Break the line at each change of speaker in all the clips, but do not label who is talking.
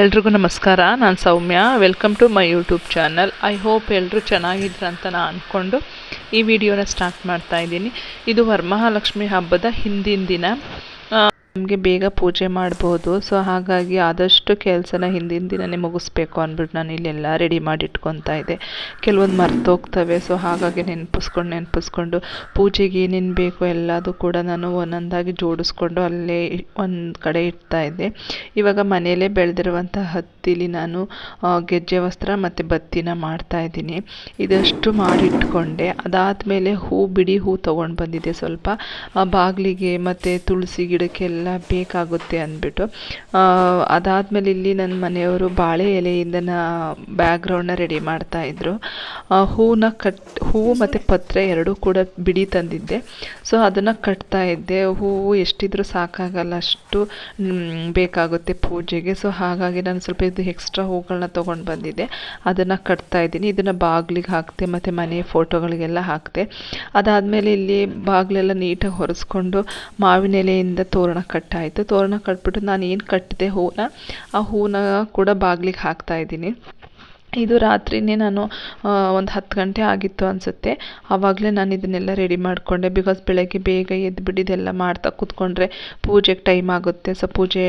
ಎಲ್ರಿಗೂ ನಮಸ್ಕಾರ, ನಾನು Soumya. Welcome to my YouTube channel I hope ಎಲ್ಲರೂ ಚೆನ್ನಾಗಿದ್ರ ಅಂತ ನಾನು ಅಂದ್ಕೊಂಡು ಈ ವಿಡಿಯೋನ ಸ್ಟಾರ್ಟ್ ಮಾಡ್ತಾ ಇದ್ದೀನಿ. ಇದು ವರಮಹಾಲಕ್ಷ್ಮಿ ಹಬ್ಬದ ಹಿಂದಿನ ದಿನ. ನಮಗೆ ಬೇಗ ಪೂಜೆ ಮಾಡ್ಬೋದು. ಸೊ ಹಾಗಾಗಿ ಆದಷ್ಟು ಕೆಲಸನ ಹಿಂದಿನ ದಿನನೇ ಮುಗಿಸ್ಬೇಕು ಅಂದ್ಬಿಟ್ಟು ನಾನು ಇಲ್ಲೆಲ್ಲ ರೆಡಿ ಮಾಡಿ ಇಟ್ಕೊತಾ ಇದ್ದೆ. ಕೆಲವೊಂದು ಮರ್ತೋಗ್ತವೆ. ಸೊ ಹಾಗಾಗಿ ನೆನಪಿಸ್ಕೊಂಡು ನೆನಪಿಸ್ಕೊಂಡು ಪೂಜೆಗೆ ಏನೇನು ಬೇಕು ಎಲ್ಲದು ಕೂಡ ನಾನು ಒಂದೊಂದಾಗಿ ಜೋಡಿಸ್ಕೊಂಡು ಅಲ್ಲೇ ಒಂದು ಕಡೆ ಇಡ್ತಾ ಇದ್ದೆ. ಇವಾಗ ಮನೆಯಲ್ಲೇ ಬೆಳೆದಿರುವಂಥ ಹತ್ತಿಲಿ ನಾನು ಗೆಜ್ಜೆ ವಸ್ತ್ರ ಮತ್ತು ಬತ್ತಿನ ಮಾಡ್ತಾ ಇದ್ದೀನಿ. ಇದಷ್ಟು ಮಾಡಿಟ್ಕೊಂಡೆ. ಅದಾದಮೇಲೆ ಹೂ, ಬಿಡಿ ಹೂ ತೊಗೊಂಡು ಬಂದಿದ್ದೆ ಸ್ವಲ್ಪ. ಬಾಗಿಲಿಗೆ ಮತ್ತು ತುಳಸಿ ಗಿಡಕ್ಕೆಲ್ಲ ಬೇಕಾಗುತ್ತೆ ಅಂದ್ಬಿಟ್ಟು. ಅದಾದಮೇಲೆ ಇಲ್ಲಿ ನನ್ನ ಮನೆಯವರು ಬಾಳೆ ಎಲೆಯಿಂದ ಬ್ಯಾಗ್ರೌಂಡನ್ನ ರೆಡಿ ಮಾಡ್ತಾಯಿದ್ರು ಹೂವನ್ನ ಕಟ್, ಹೂವು ಮತ್ತು ಪತ್ರೆ ಎರಡೂ ಕೂಡ ಬಿಡಿ ತಂದಿದ್ದೆ. ಸೊ ಅದನ್ನು ಕಟ್ತಾ ಇದ್ದೆ. ಹೂವು ಎಷ್ಟಿದ್ರೂ ಸಾಕಾಗಲ್ಲ ಅಷ್ಟು ಬೇಕಾಗುತ್ತೆ ಪೂಜೆಗೆ. ಸೊ ಹಾಗಾಗಿ ನಾನು ಸ್ವಲ್ಪ ಇದು ಎಕ್ಸ್ಟ್ರಾ ಹೂಗಳನ್ನ ತೊಗೊಂಡು ಬಂದಿದ್ದೆ. ಅದನ್ನು ಕಟ್ತಾ ಇದ್ದೀನಿ. ಇದನ್ನು ಬಾಗಿಲಿಗೆ ಹಾಕ್ತೆ, ಮತ್ತು ಮನೆ ಫೋಟೋಗಳಿಗೆಲ್ಲ ಹಾಕ್ತೆ. ಅದಾದಮೇಲೆ ಇಲ್ಲಿ ಬಾಗಿಲೆಲ್ಲ ನೀಟಾಗಿ ಹೊರೆಸ್ಕೊಂಡು ಮಾವಿನ ಎಲೆಯಿಂದ ತೋರಣ ಕಟ್ಟಾಯಿತು. ತೋರಣ ಕಟ್ಬಿಟ್ಟು ನಾನು ಏನು ಕಟ್ಟಿದೆ ಹೂವನ್ನ ಆ ಹೂವನ್ನ ಕೂಡ ಬಾಗಿಲಿಗೆ ಹಾಕ್ತಾಯಿದ್ದೀನಿ ಇದು ರಾತ್ರಿಯೇ ನಾನು ಒಂದು ಹತ್ತು ಗಂಟೆ ಆಗಿತ್ತು ಅನಿಸುತ್ತೆ. ಆವಾಗಲೇ ನಾನು ಇದನ್ನೆಲ್ಲ ರೆಡಿ ಮಾಡಿಕೊಂಡೆ. ಬಿಕಾಸ್ ಬೆಳಗ್ಗೆ ಬೇಗ ಎದ್ದುಬಿಟ್ಟು ಇದೆಲ್ಲ ಮಾಡ್ತಾ ಕೂತ್ಕೊಂಡ್ರೆ ಪೂಜೆಗೆ ಟೈಮ್ ಆಗುತ್ತೆ. ಸೊ ಪೂಜೆ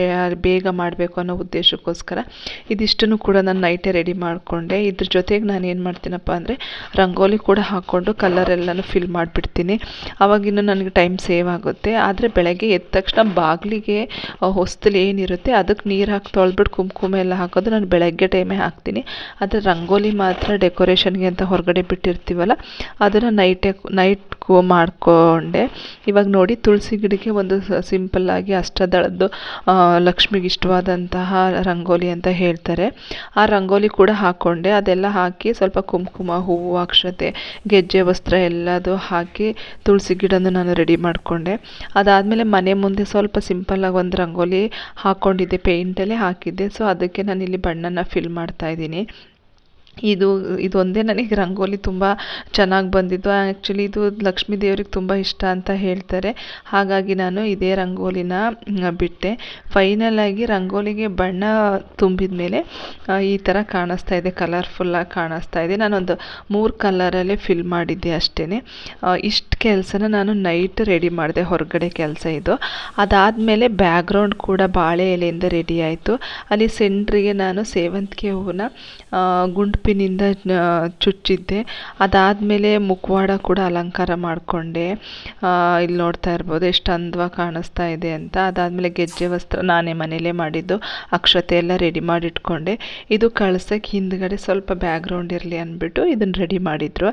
ಬೇಗ ಮಾಡಬೇಕು ಅನ್ನೋ ಉದ್ದೇಶಕ್ಕೋಸ್ಕರ ಇದಿಷ್ಟನ್ನು ಕೂಡ ನಾನು ನೈಟೇ ರೆಡಿ ಮಾಡಿಕೊಂಡೆ. ಇದ್ರ ಜೊತೆಗೆ ನಾನು ಏನು ಮಾಡ್ತೀನಪ್ಪ ಅಂದರೆ ರಂಗೋಲಿ ಕೂಡ ಹಾಕ್ಕೊಂಡು ಕಲರೆಲ್ಲನೂ ಫಿಲ್ ಮಾಡಿಬಿಡ್ತೀನಿ. ಆವಾಗಿನ್ನೂ ನನಗೆ ಟೈಮ್ ಸೇವ್ ಆಗುತ್ತೆ. ಆದರೆ ಬೆಳಗ್ಗೆ ಎದ್ದ ತಕ್ಷಣ ಬಾಗಿಲಿಗೆ ಹೊಸ್ತಲು ಏನಿರುತ್ತೆ ಅದಕ್ಕೆ ನೀರು ಹಾಕಿ ತೊಳೆದ್ಬಿಟ್ಟು ಕುಂಕುಮ ಎಲ್ಲ ಹಾಕೋದು ನಾನು ಬೆಳಗ್ಗೆ ಟೈಮೇ ಹಾಕ್ತೀನಿ. ಅದು ರಂಗೋಲಿ ಮಾತ್ರ ಡೆಕೋರೇಷನ್ಗೆ ಅಂತ ಹೊರಗಡೆ ಬಿಟ್ಟಿರ್ತೀವಲ್ಲ, ಅದನ್ನು ನೈಟೇ ನೈಟ್ಗೂ ಮಾಡಿಕೊಂಡೆ. ಇವಾಗ ನೋಡಿ ತುಳಸಿ ಗಿಡಕ್ಕೆ ಒಂದು ಸಿಂಪಲ್ಲಾಗಿ ಅಷ್ಟದಳದ್ದು ಲಕ್ಷ್ಮಿಗೆ ಇಷ್ಟವಾದಂತಹ ರಂಗೋಲಿ ಅಂತ ಹೇಳ್ತಾರೆ. ಆ ರಂಗೋಲಿ ಕೂಡ ಹಾಕ್ಕೊಂಡೆ ಅದೆಲ್ಲ ಹಾಕಿ ಸ್ವಲ್ಪ ಕುಂಕುಮ, ಹೂವು, ಅಕ್ಷತೆ, ಗೆಜ್ಜೆ, ವಸ್ತ್ರ ಎಲ್ಲದು ಹಾಕಿ ತುಳಸಿ ಗಿಡನ ನಾನು ರೆಡಿ ಮಾಡಿಕೊಂಡೆ. ಅದಾದಮೇಲೆ ಮನೆ ಮುಂದೆ ಸ್ವಲ್ಪ ಸಿಂಪಲ್ಲಾಗಿ ಒಂದು ರಂಗೋಲಿ ಹಾಕ್ಕೊಂಡಿದ್ದೆ ಪೇಂಟಲ್ಲೇ ಹಾಕಿದ್ದೆ. ಸೊ ಅದಕ್ಕೆ ನಾನು ಇಲ್ಲಿ ಬಣ್ಣನ ಫಿಲ್ ಮಾಡ್ತಾಯಿದ್ದೀನಿ ಇದು ಇದೊಂದೇ ನನಗೆ ರಂಗೋಲಿ ತುಂಬ ಚೆನ್ನಾಗಿ ಬಂದಿದ್ದು. ಆ್ಯಕ್ಚುಲಿ ಇದು ಲಕ್ಷ್ಮೀ ದೇವ್ರಿಗೆ ತುಂಬ ಇಷ್ಟ ಅಂತ ಹೇಳ್ತಾರೆ. ಹಾಗಾಗಿ ನಾನು ಇದೇ ರಂಗೋಲಿನ ಬಿಟ್ಟೆ. ಫೈನಲ್ ಆಗಿ ರಂಗೋಲಿಗೆ ಬಣ್ಣ ತುಂಬಿದ ಮೇಲೆ ಈ ಥರ ಕಾಣಿಸ್ತಾ ಇದೆ. ಕಲರ್ಫುಲ್ಲಾಗಿ ಕಾಣಿಸ್ತಾ ಇದೆ. ನಾನೊಂದು ಮೂರು ಕಲರಲ್ಲೇ ಫಿಲ್ ಮಾಡಿದ್ದೆ ಅಷ್ಟೇ ಇಷ್ಟು ಕೆಲಸನ ನಾನು ನೈಟ್ ರೆಡಿ ಮಾಡಿದೆ. ಹೊರಗಡೆ ಕೆಲಸ ಇದು. ಅದಾದಮೇಲೆ ಬ್ಯಾಗ್ರೌಂಡ್ ಕೂಡ ಬಾಳೆ ಎಲೆಯಿಂದ ರೆಡಿ ಆಯಿತು. ಅಲ್ಲಿ ಸೆಂಟ್ರಿಗೆ ನಾನು ಸೇವಂತಿಗೆ ಹೂವನ್ನ ಗುಂಡು ಪಿನ್ನಿಂದ ಚುಚ್ಚಿದ್ದೆ. ಅದಾದಮೇಲೆ ಮುಖವಾಡ ಕೂಡ ಅಲಂಕಾರ ಮಾಡಿಕೊಂಡೆ. ಇಲ್ಲಿ ನೋಡ್ತಾ ಇರ್ಬೋದು, ಎಷ್ಟು ಅಂದವಾಗಿ ಕಾಣಿಸ್ತಾ ಇದೆ ಅಂತ. ಅದಾದಮೇಲೆ ಗೆಜ್ಜೆ ವಸ್ತ್ರ ನಾನೇ ಮನೇಲೇ ಮಾಡಿದ್ದು. ಅಕ್ಷತೆ ಎಲ್ಲ ರೆಡಿ ಮಾಡಿ ಇಟ್ಕೊಂಡೆ ಇದು ಕಳ್ಸೋಕ್ಕೆ ಹಿಂದ್ಗಡೆ ಸ್ವಲ್ಪ ಬ್ಯಾಗ್ರೌಂಡ್ ಇರಲಿ ಅಂದ್ಬಿಟ್ಟು ಇದನ್ನು ರೆಡಿ ಮಾಡಿದ್ರು.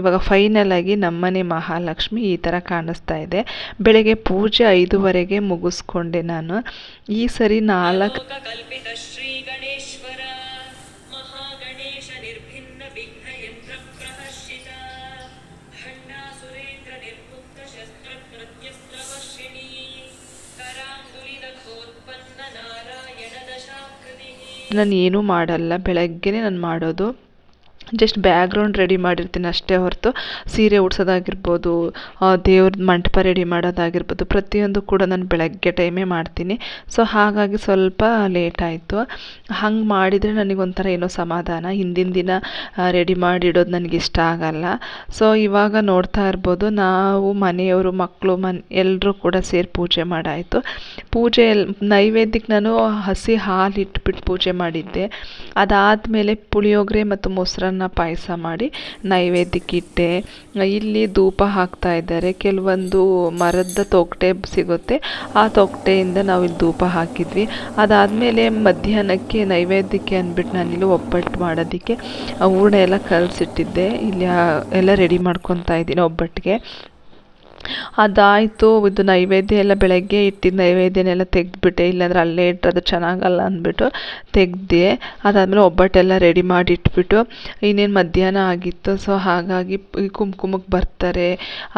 ಇವಾಗ ಫೈನಲಾಗಿ ನಮ್ಮನೆ ಮಹಾಲಕ್ಷ್ಮಿ ಈ ಥರ ಕಾಣಿಸ್ತಾ ಇದೆ. ಬೆಳಗ್ಗೆ ಪೂಜೆ ಐದುವರೆಗೆ ಮುಗಿಸ್ಕೊಂಡೆ ನಾನು. ಈ ಸರಿ ನಾಲ್ಕು ನಾನು ಏನೂ ಮಾಡಲ್ಲ ಬೆಳಗ್ಗೆನೇ ನಾನು ಮಾಡೋದು. ಜಸ್ಟ್ ಬ್ಯಾಗ್ರೌಂಡ್ ರೆಡಿ ಮಾಡಿರ್ತೀನಿ ಅಷ್ಟೇ ಹೊರತು. ಸೀರೆ ಉಡ್ಸೋದಾಗಿರ್ಬೋದು ದೇವ್ರ ಮಂಟಪ ರೆಡಿ ಮಾಡೋದಾಗಿರ್ಬೋದು, ಪ್ರತಿಯೊಂದು ಕೂಡ ನಾನು ಬೆಳಗ್ಗೆ ಟೈಮೇ ಮಾಡ್ತೀನಿ. ಸೊ ಹಾಗಾಗಿ ಸ್ವಲ್ಪ ಲೇಟ್ ಆಯಿತು. ಹಂಗೆ ಮಾಡಿದರೆ ನನಗೊಂಥರ ಏನೋ ಸಮಾಧಾನ. ಹಿಂದಿನ ದಿನ ರೆಡಿ ಮಾಡಿಡೋದು ನನಗೆ ಇಷ್ಟ ಆಗಲ್ಲ. ಸೊ ಇವಾಗ ನೋಡ್ತಾ ಇರ್ಬೋದು, ನಾವು ಮನೆಯವರು ಮಕ್ಕಳು ಮನ್ ಎಲ್ಲರೂ ಕೂಡ ಸೇರಿ ಪೂಜೆ ಮಾಡಾಯಿತು. ಪೂಜೆ ನೈವೇದ್ಯಕ್ಕೆ ನಾನು ಹಸಿ ಹಾಲು ಇಟ್ಬಿಟ್ಟು ಪೂಜೆ ಮಾಡಿದ್ದೆ. ಅದಾದಮೇಲೆ ಪುಳಿಯೋಗರೆ ಮತ್ತು ಮೊಸರನ್ನ ಪಾಯಸ ಮಾಡಿ ನೈವೇದ್ಯಕ್ಕೆ ಇಟ್ಟೆ. ಇಲ್ಲಿ ಧೂಪ ಹಾಕ್ತಾ ಇದ್ದಾರೆ. ಕೆಲವೊಂದು ಮರದ ತೊಗಟೆ ಸಿಗುತ್ತೆ. ಆ ತೊಗಟೆಯಿಂದ ನಾವು ಇಲ್ಲಿ ಧೂಪ ಹಾಕಿದ್ವಿ. ಅದಾದಮೇಲೆ ಮಧ್ಯಾಹ್ನಕ್ಕೆ ನೈವೇದ್ಯಕ್ಕೆ ಅಂದ್ಬಿಟ್ಟು ನಾನಿಲ್ಲಿ ಒಬ್ಬಟ್ಟು ಮಾಡೋದಕ್ಕೆ ಹೂರ್ಣ ಎಲ್ಲ ಕಲಸಿಟ್ಟಿದ್ದೆ. ಇಲ್ಲಿ ಎಲ್ಲ ರೆಡಿ ಮಾಡ್ಕೊತಾ ಇದ್ದೀನಿ ಒಬ್ಬಟ್ಟಿಗೆ. ಅದಾಯಿತು, ಇದು ನೈವೇದ್ಯ ಎಲ್ಲ ಬೆಳಗ್ಗೆ ಇಟ್ಟಿದ್ದ ನೈವೇದ್ಯನೆಲ್ಲ ತೆಗೆದ್ಬಿಟ್ಟೆ. ಇಲ್ಲಾಂದರೆ ಅಲ್ಲೇ ಇಟ್ಟರೆ ಅದು ಚೆನ್ನಾಗಲ್ಲ ಅಂದ್ಬಿಟ್ಟು ತೆಗೆದೆ, ಅದಾದಮೇಲೆ ಒಬ್ಬಟ್ಟೆಲ್ಲ ರೆಡಿ ಮಾಡಿ ಇಟ್ಬಿಟ್ಟು ಇನ್ನೇನು ಮಧ್ಯಾಹ್ನ ಆಗಿತ್ತು, ಸೊ ಹಾಗಾಗಿ ಕುಂಕುಮಕ್ಕೆ ಬರ್ತಾರೆ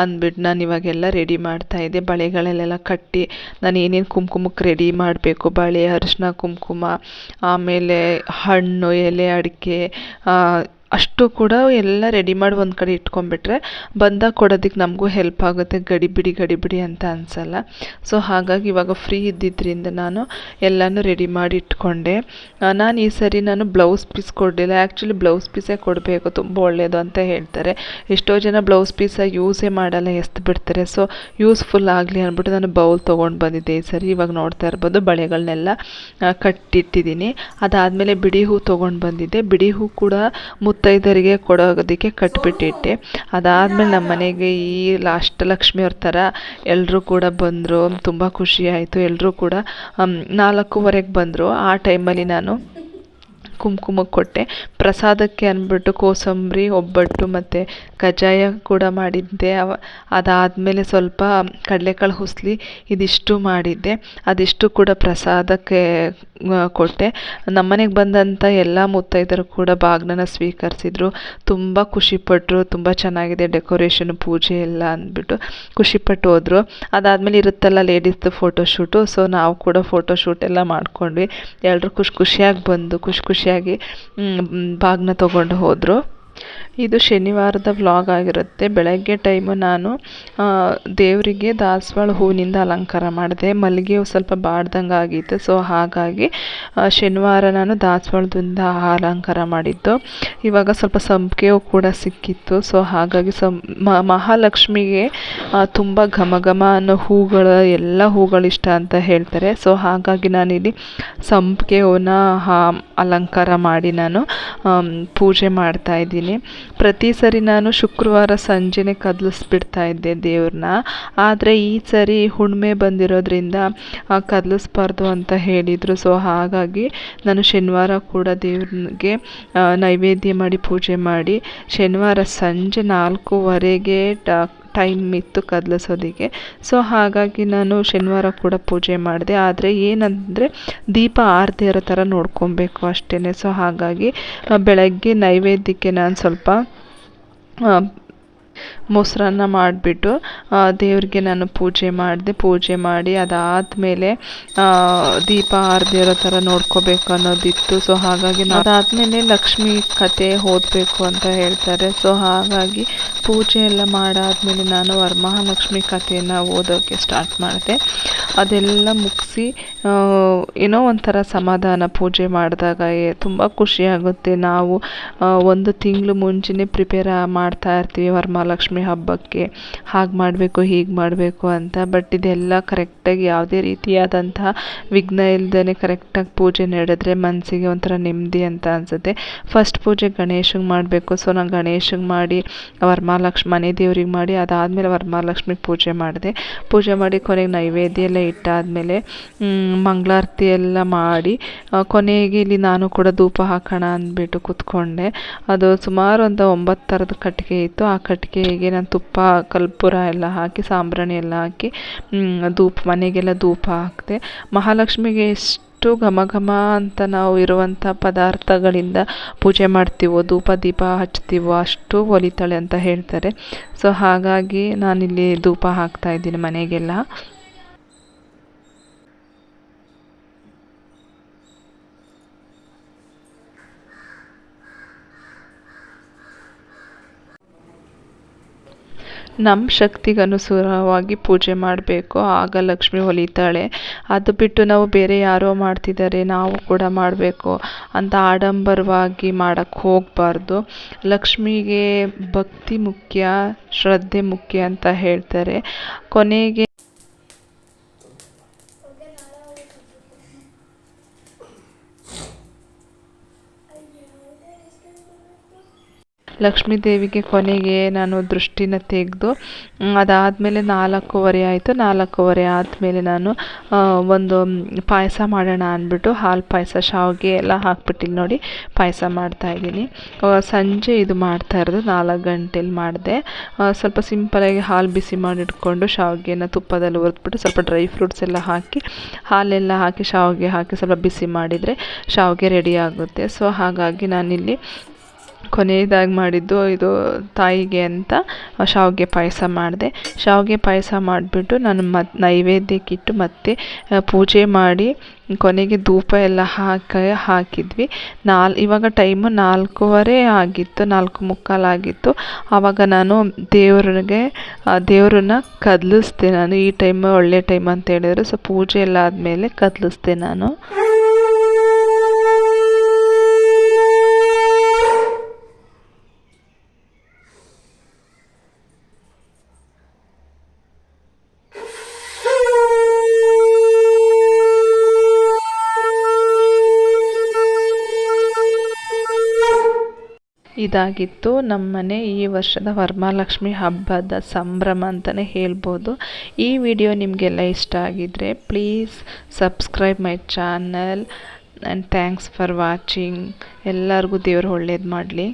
ಅಂದ್ಬಿಟ್ಟು ನಾನು ಇವಾಗೆಲ್ಲ ರೆಡಿ ಮಾಡ್ತಾಯಿದ್ದೆ ಬಳೆಗಳಲ್ಲೆಲ್ಲ ಕಟ್ಟಿ ನಾನು ಏನೇನು ಕುಂಕುಮಕ್ಕೆ ರೆಡಿ ಮಾಡಬೇಕು, ಬಳೆ, ಅರಿಶಿನ ಕುಂಕುಮ, ಆಮೇಲೆ ಹಣ್ಣು, ಎಲೆ, ಅಡಿಕೆ ಅಷ್ಟು ಕೂಡ ಎಲ್ಲ ರೆಡಿ ಮಾಡಿ ಒಂದು ಕಡೆ ಇಟ್ಕೊಂಡ್ಬಿಟ್ರೆ ಬಂದಾಗ ಕೊಡೋದಕ್ಕೆ ನಮಗೂ ಹೆಲ್ಪ್ ಆಗುತ್ತೆ. ಗಡಿಬಿಡಿ ಗಡಿಬಿಡಿ ಅಂತ ಅನಿಸಲ್ಲ. ಸೊ ಹಾಗಾಗಿ ಇವಾಗ ಫ್ರೀ ಇದ್ದಿದ್ದರಿಂದ ನಾನು ಎಲ್ಲನೂ ರೆಡಿ ಮಾಡಿ ಇಟ್ಕೊಂಡೆ. ನಾನು ಈ ಸರಿ ನಾನು ಬ್ಲೌಸ್ ಪೀಸ್ ಕೊಡಲಿಲ್ಲ. ಆ್ಯಕ್ಚುಲಿ ಬ್ಲೌಸ್ ಪೀಸೇ ಕೊಡಬೇಕು. ತುಂಬ ಒಳ್ಳೆಯದು ಅಂತ ಹೇಳ್ತಾರೆ. ಎಷ್ಟೋ ಜನ ಬ್ಲೌಸ್ ಪೀಸ ಯೂಸೇ ಮಾಡಲ್ಲ ಎಸ್ದು ಬಿಡ್ತಾರೆ. ಸೊ ಯೂಸ್ಫುಲ್ ಆಗಲಿ ಅಂದ್ಬಿಟ್ಟು ನಾನು ಬೌಲ್ ತೊಗೊಂಡು ಬಂದಿದ್ದೆ ಈ ಸರಿ. ಇವಾಗ ನೋಡ್ತಾ ಇರ್ಬೋದು ಬಳೆಗಳನ್ನೆಲ್ಲ ಕಟ್ಟಿಟ್ಟಿದ್ದೀನಿ. ಅದಾದಮೇಲೆ ಬಿಡಿ ಹೂ ತೊಗೊಂಡು ಬಂದಿದ್ದೆ. ಬಿಡಿ ಹೂ ಕೂಡ ಮುತ್ತೈದರಿಗೆ ಕೊಡೋದಕ್ಕೆ ಕಟ್ಬಿಟ್ಟಿಟ್ಟೆ. ಅದಾದಮೇಲೆ ನಮ್ಮ ಮನೆಗೆ ಈ ಲಾಸ್ಟ್ ಲಕ್ಷ್ಮಿ ಅವ್ರ ಥರ ಎಲ್ಲರೂ ಕೂಡ ಬಂದರು. ತುಂಬ ಖುಷಿ ಆಯಿತು. ಎಲ್ಲರೂ ಕೂಡ ನಾಲ್ಕೂವರೆಗೆ ಬಂದರು. ಆ ಟೈಮಲ್ಲಿ ನಾನು ಕುಂಕುಮಕ್ಕೆ ಕೊಟ್ಟೆ. ಪ್ರಸಾದಕ್ಕೆ ಅಂದ್ಬಿಟ್ಟು ಕೋಸಂಬರಿ, ಒಬ್ಬಟ್ಟು ಮತ್ತು ಕಜ್ಜಾಯ ಕೂಡ ಮಾಡಿದ್ದೆ. ಅವ, ಅದಾದಮೇಲೆ ಸ್ವಲ್ಪ ಕಡಲೆಕಾಳು ಹುಸ್ಲಿ ಇದಿಷ್ಟು ಮಾಡಿದ್ದೆ. ಅದಿಷ್ಟು ಕೂಡ ಪ್ರಸಾದಕ್ಕೆ ಕೊಟ್ಟೆ. ನಮ್ಮನೆಗೆ ಬಂದಂಥ ಎಲ್ಲ ಮುತ್ತೈದರು ಕೂಡ ಬಾಗ್ನನ ಸ್ವೀಕರಿಸಿದ್ರು. ತುಂಬ ಖುಷಿಪಟ್ಟರು ತುಂಬ ಚೆನ್ನಾಗಿದೆ ಡೆಕೋರೇಷನ್, ಪೂಜೆ ಎಲ್ಲ ಅಂದ್ಬಿಟ್ಟು ಖುಷಿಪಟ್ಟು ಹೋದರು. ಅದಾದಮೇಲೆ ಇರುತ್ತಲ್ಲ ಲೇಡೀಸ್ದು ಫೋಟೋಶೂಟು ಸೊ ನಾವು ಕೂಡ ಫೋಟೋಶೂಟ್ ಎಲ್ಲ ಮಾಡ್ಕೊಂಡ್ವಿ. ಎಲ್ಲರೂ ಖುಷಿ ಖುಷಿಯಾಗಿ ಬಂದು ಖುಷಿ ಖುಷಿಯಾಗಿ ಭಾಗನ ತೊಗೊಂಡು ಹೋದರು. ಇದು ಶನಿವಾರದ ವ್ಲಾಗ್ ಆಗಿರುತ್ತೆ. ಬೆಳಗ್ಗೆ ಟೈಮು ನಾನು ದೇವರಿಗೆ ದಾಸವಾಳ ಹೂವಿನಿಂದ ಅಲಂಕಾರ ಮಾಡಿದೆ. ಮಲ್ಲಿಗೆ ಸ್ವಲ್ಪ ಬಾಡ್ದಂಗೆ ಆಗಿತ್ತು ಸೊ ಹಾಗಾಗಿ ಶನಿವಾರ ನಾನು ದಾಸವಾಳದಿಂದ ಅಲಂಕಾರ ಮಾಡಿದ್ದು. ಇವಾಗ ಸ್ವಲ್ಪ ಸಂಪಿಗೆ ಹೂ ಕೂಡ ಸಿಕ್ಕಿತ್ತು ಸೊ ಹಾಗಾಗಿ ಸಂ ಮಹಾಲಕ್ಷ್ಮಿಗೆ ತುಂಬ ಘಮ ಘಮ ಅನ್ನೋ ಹೂಗಳ ಎಲ್ಲ ಹೂಗಳು ಇಷ್ಟ ಅಂತ ಹೇಳ್ತಾರೆ. ಸೊ ಹಾಗಾಗಿ ನಾನಿಲ್ಲಿ ಸಂಪಿಗೆ ಹೂವನ್ನ ಅಲಂಕಾರ ಮಾಡಿ ನಾನು ಪೂಜೆ ಮಾಡ್ತಾಯಿದ್ದೀನಿ ಪ್ರತಿ ಸರಿ ನಾನು ಶುಕ್ರವಾರ ಸಂಜೆನೆ ಕದಲಿಸ್ಬಿಡ್ತಾ ಇದ್ದೆ ದೇವ್ರನ್ನ. ಆದರೆ ಈ ಸರಿ ಹುಣ್ಣಿಮೆ ಬಂದಿರೋದ್ರಿಂದ ಕದಲಿಸ್ಬಾರ್ದು ಅಂತ ಹೇಳಿದರು. ಸೊ ಹಾಗಾಗಿ ನಾನು ಶನಿವಾರ ಕೂಡ ದೇವ್ರಿಗೆ ನೈವೇದ್ಯ ಮಾಡಿ ಪೂಜೆ ಮಾಡಿ, ಶನಿವಾರ ಸಂಜೆ ನಾಲ್ಕೂವರೆಗೆ ಟೈಮ್ ಇತ್ತು ಕದಲಿಸೋದಕ್ಕೆ ಸೊ ಹಾಗಾಗಿ ನಾನು ಶನಿವಾರ ಕೂಡ ಪೂಜೆ ಮಾಡಿದೆ. ಆದರೆ ಏನಂದರೆ ದೀಪ ಆರದೇ ಇರೋ ಥರ ನೋಡ್ಕೊಬೇಕು ಅಷ್ಟೇ ಸೊ ಹಾಗಾಗಿ ಬೆಳಗ್ಗೆ ನೈವೇದ್ಯಕ್ಕೆ ನಾನು ಸ್ವಲ್ಪ ಮೊಸರನ್ನ ಮಾಡಿಬಿಟ್ಟು ದೇವ್ರಿಗೆ ನಾನು ಪೂಜೆ ಮಾಡಿದೆ, ಪೂಜೆ ಮಾಡಿ ಅದಾದಮೇಲೆ ದೀಪ ಆರದೇ ಇರೋ ಥರ ನೋಡ್ಕೋಬೇಕು ಅನ್ನೋದಿತ್ತು. ಸೊ ಹಾಗಾಗಿ ಅದಾದಮೇಲೆ ಲಕ್ಷ್ಮಿ ಕತೆ ಓದಬೇಕು ಅಂತ ಹೇಳ್ತಾರೆ. ಸೊ ಹಾಗಾಗಿ ಪೂಜೆ ಎಲ್ಲ ಮಾಡಾದಮೇಲೆ ನಾನು ವರಮಹಾಲಕ್ಷ್ಮಿ ಕಥೆಯನ್ನು ಓದೋಕ್ಕೆ ಸ್ಟಾರ್ಟ್ ಮಾಡಿದೆ. ಅದೆಲ್ಲ ಮುಗಿಸಿ ಏನೋ ಒಂಥರ ಸಮಾಧಾನ ಪೂಜೆ ಮಾಡಿದಾಗ ತುಂಬ ಖುಷಿಯಾಗುತ್ತೆ ನಾವು ಒಂದು ತಿಂಗಳು ಮುಂಚೆನೇ ಪ್ರಿಪೇರ್ ಮಾಡ್ತಾ ಇರ್ತೀವಿ ವರಮಹಾಲಕ್ಷ್ಮಿ ಹಬ್ಬಕ್ಕೆ ಹಾಗೆ ಮಾಡಬೇಕು, ಹೀಗೆ ಮಾಡಬೇಕು ಅಂತ. ಬಟ್ ಇದೆಲ್ಲ ಕರೆಕ್ಟಾಗಿ ಯಾವುದೇ ರೀತಿಯಾದಂತಹ ವಿಘ್ನ ಇಲ್ಲದೇ ಕರೆಕ್ಟಾಗಿ ಪೂಜೆ ನಡೆದ್ರೆ ಮನಸ್ಸಿಗೆ ಒಂಥರ ನೆಮ್ಮದಿ ಅಂತ ಅನಿಸುತ್ತೆ. ಫಸ್ಟ್ ಪೂಜೆ ಗಣೇಶಂಗೆ ಮಾಡಬೇಕು. ಸೊ ನಾನು ಗಣೇಶಂಗೆ ಮಾಡಿ, ವರಮಹಾಲಕ್ಷ್ಮಿ ಮನೆ ದೇವ್ರಿಗೆ ಮಾಡಿ, ಅದಾದಮೇಲೆ ವರಮಹಾಲಕ್ಷ್ಮಿಗೆ ಪೂಜೆ ಮಾಡಿದೆ. ಪೂಜೆ ಮಾಡಿ ಕೊನೆಗೆ ನೈವೇದ್ಯ ಎಲ್ಲ ಇಟ್ಟಾದಮೇಲೆ ಮಂಗಳಾರತಿ ಎಲ್ಲ ಮಾಡಿ ಕೊನೆಗೆ ಇಲ್ಲಿ ನಾನು ಕೂಡ ಧೂಪ ಹಾಕೋಣ ಅಂದ್ಬಿಟ್ಟು ಕೂತ್ಕೊಂಡೆ. ಅದು ಸುಮಾರು ಒಂದು ಒಂಬತ್ತು ಥರದ ಕಟ್ಟಿಗೆ ಇತ್ತು. ಆ ಕಟ್ಟಿಗೆಗೆ ನಾನು ತುಪ್ಪ ಕರ್ಪೂರ ಎಲ್ಲ ಹಾಕಿ, ಸಾಂಬ್ರಾಣಿ ಎಲ್ಲ ಹಾಕಿ ಧೂಪ, ಮನೆಗೆಲ್ಲ ಧೂಪ ಹಾಕಿದೆ. ಮಹಾಲಕ್ಷ್ಮಿಗೆ ಎಷ್ಟು ಘಮ ಘಮ ಅಂತ ನಾವು ಇರುವಂಥ ಪದಾರ್ಥಗಳಿಂದ ಪೂಜೆ ಮಾಡ್ತೀವೋ, ಧೂಪ, ದೀಪ ಹಚ್ತೀವೋ ಅಷ್ಟು ಒಲಿತಾಳೆ ಅಂತ ಹೇಳ್ತಾರೆ. ಸೊ ಹಾಗಾಗಿ ನಾನಿಲ್ಲಿ ಧೂಪ ಹಾಕ್ತಾ ಇದ್ದೀನಿ ಮನೆಗೆಲ್ಲ. ನಮ್ಮ ಶಕ್ತಿಗೆ ಅನುಸಾರವಾಗಿ ಪೂಜೆ ಮಾಡಬೇಕು. ಆಗ ಲಕ್ಷ್ಮಿ ಒಲಿತಾಳೆ ಅದು ಬಿಟ್ಟು ನಾವು ಬೇರೆ ಯಾರೋ ಮಾಡ್ತಿದ್ದಾರೆ ನಾವು ಕೂಡ ಮಾಡಬೇಕು ಅಂತ ಆಡಂಬರವಾಗಿ ಮಾಡೋಕ್ಕೆ ಹೋಗಬಾರ್ದು. ಲಕ್ಷ್ಮಿಗೆ ಭಕ್ತಿ ಮುಖ್ಯ, ಶ್ರದ್ಧೆ ಮುಖ್ಯ ಅಂತ ಹೇಳ್ತಾರೆ. ಕೊನೆಗೆ ಲಕ್ಷ್ಮೀ ದೇವಿಗೆ ಕೊನೆಗೆ ನಾನು ದೃಷ್ಟಿನ ತೆಗೆದು ಅದಾದಮೇಲೆ ನಾಲ್ಕೂವರೆ ಆಯಿತು. ನಾಲ್ಕೂವರೆ ಆದಮೇಲೆ ನಾನು ಒಂದು ಪಾಯಸ ಮಾಡೋಣ ಅಂದ್ಬಿಟ್ಟು ಹಾಲು ಪಾಯಸ, ಶಾವಿಗೆ ಎಲ್ಲ ಹಾಕ್ಬಿಟ್ಟಿಲ್ಲ ನೋಡಿ, ಪಾಯಸ ಮಾಡ್ತಾಯಿದ್ದೀನಿ ಸಂಜೆ ಇದು ಮಾಡ್ತಾ ಇರೋದು, ನಾಲ್ಕು ಗಂಟೆಲಿ ಮಾಡಿದೆ. ಸ್ವಲ್ಪ ಸಿಂಪಲಾಗಿ ಹಾಲು ಬಿಸಿ ಮಾಡಿ ಇಟ್ಕೊಂಡು ಶಾವಿಗೆನ ತುಪ್ಪದಲ್ಲಿ ಹುರಿದ್ಬಿಟ್ಟು ಸ್ವಲ್ಪ ಡ್ರೈ ಫ್ರೂಟ್ಸ್ ಎಲ್ಲ ಹಾಕಿ, ಹಾಲೆಲ್ಲ ಹಾಕಿ, ಶಾವಿಗೆ ಹಾಕಿ ಸ್ವಲ್ಪ ಬಿಸಿ ಮಾಡಿದರೆ ಶಾವಿಗೆ ರೆಡಿ ಆಗುತ್ತೆ. ಸೊ ಹಾಗಾಗಿ ನಾನಿಲ್ಲಿ ಕೊನೆಯದಾಗಿ ಮಾಡಿದ್ದು ಇದು ತಾಯಿಗೆ ಅಂತ ಶಾವಿಗೆ ಪಾಯಸ ಮಾಡಿದೆ. ಶಾವಿಗೆ ಪಾಯಸ ಮಾಡಿಬಿಟ್ಟು ನಾನು ಮತ್ತು ನೈವೇದ್ಯಕ್ಕಿಟ್ಟು ಮತ್ತೆ ಪೂಜೆ ಮಾಡಿ ಕೊನೆಗೆ ಧೂಪ ಎಲ್ಲ ಹಾಕ, ಹಾಕಿದ್ವಿ. ನಾಲ್, ಇವಾಗ ಟೈಮು ನಾಲ್ಕೂವರೆ ಆಗಿತ್ತು, ನಾಲ್ಕು ಮುಕ್ಕಾಲು ಆಗಿತ್ತು. ಆವಾಗ ನಾನು ದೇವ್ರಿಗೆ ದೇವ್ರನ್ನ ಕದಲಿಸ್ದೆ ನಾನು. ಈ ಟೈಮ್ ಒಳ್ಳೆ ಟೈಮ್ ಅಂತ ಹೇಳಿದ್ರು. ಸೊ ಪೂಜೆ ಎಲ್ಲ ಆದಮೇಲೆ ಕದಲಿಸ್ದೆ ನಾನು. ಇದಾಗಿತ್ತು. ನಮ್ಮನೆ ಈ ವರ್ಷದ ವರಮಹಾಲಕ್ಷ್ಮಿ ಹಬ್ಬದ ಸಂಭ್ರಮ ಅಂತಲೇ ಹೇಳ್ಬೋದು. ಈ ವಿಡಿಯೋ ನಿಮಗೆಲ್ಲ ಇಷ್ಟ ಆಗಿದ್ದರೆ please subscribe my channel and thanks for watching ಎಲ್ಲರಿಗೂ ದೇವರು ಒಳ್ಳೇದು ಮಾಡಲಿ.